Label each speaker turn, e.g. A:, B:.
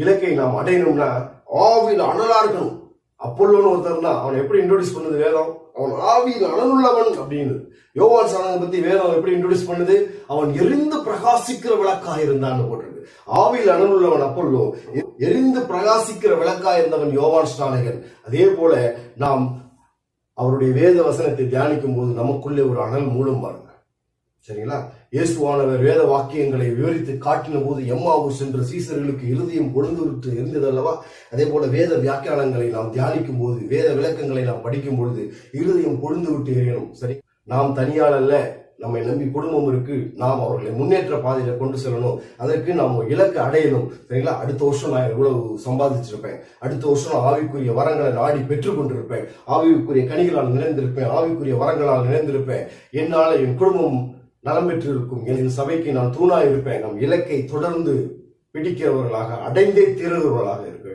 A: இலக்கை நாம் அடையணும்னா ஆவியில் அனலா இருக்கணும். அப்பொல்லோன்னு ஒருத்தர்னா அவன் எப்படி இன்ட்ரோடியூஸ் பண்ணுது வேதம்? அவன் ஆவியில் அனலுள்ளவன் அப்படின்னு. யோவான் சாதனை பத்தி வேதம் எப்படி இன்ட்ரோடியூஸ் பண்ணுது? அவன் எரிந்து பிரகாசிக்கிற விளக்காக இருந்தான்னு போட்டிருக்கு. ஆவியில் அனலுள்ளவன் அப்பொல்லோ எரிந்து பிரகாசிக்கிற விளக்காக இருந்தவன் யோவான் ஸ்நானகன் அதே போல நாம் அவருடைய வேத வசனத்தை தியானிக்கும் போது நமக்குள்ளே ஒரு அனல் மூலம் பாருங்க சரிங்களா? இயேசுவானவர் வேத வாக்கியங்களை விவரித்து காட்டின போது எம்மாவு சென்ற சீசர்களுக்கு இருதயம் கொழுந்துவிட்டு இருந்ததல்லவா? அதே போல வேத வியாக்கியானங்களை நாம் தியானிக்கும் போது வேத விளக்கங்களை நாம் படிக்கும் பொழுது இருதயம் கொழுந்து விட்டு எரியணும். சரி நாம் தனியால் அல்ல நம்மை நம்பி குடும்பம் இருக்கு. நாம் அவர்களை முன்னேற்ற பாதையில கொண்டு செல்லணும். அதற்கு நாம் இலக்கு அடையணும். சரிங்களா? அடுத்த வருஷம் நான் இவ்வளவு சம்பாதிச்சிருப்பேன். அடுத்த வருஷம் ஆவிக்குரிய வரங்களை நாடி பெற்றுக் கொண்டிருப்பேன். ஆவிக்குரிய கனிகளால் நிறைந்திருப்பேன். ஆவிக்குரிய வரங்களால் நிறைந்திருப்பேன். என்னால் என் குடும்பம் நலம் பெற்றிருக்கும் எனது என் சபைக்கு நான் தூணாக இருப்பேன் நம் இலக்கை தொடர்ந்து பிடிக்கிறவர்களாக அடைந்தே தீர்கிறவர்களாக இருக்க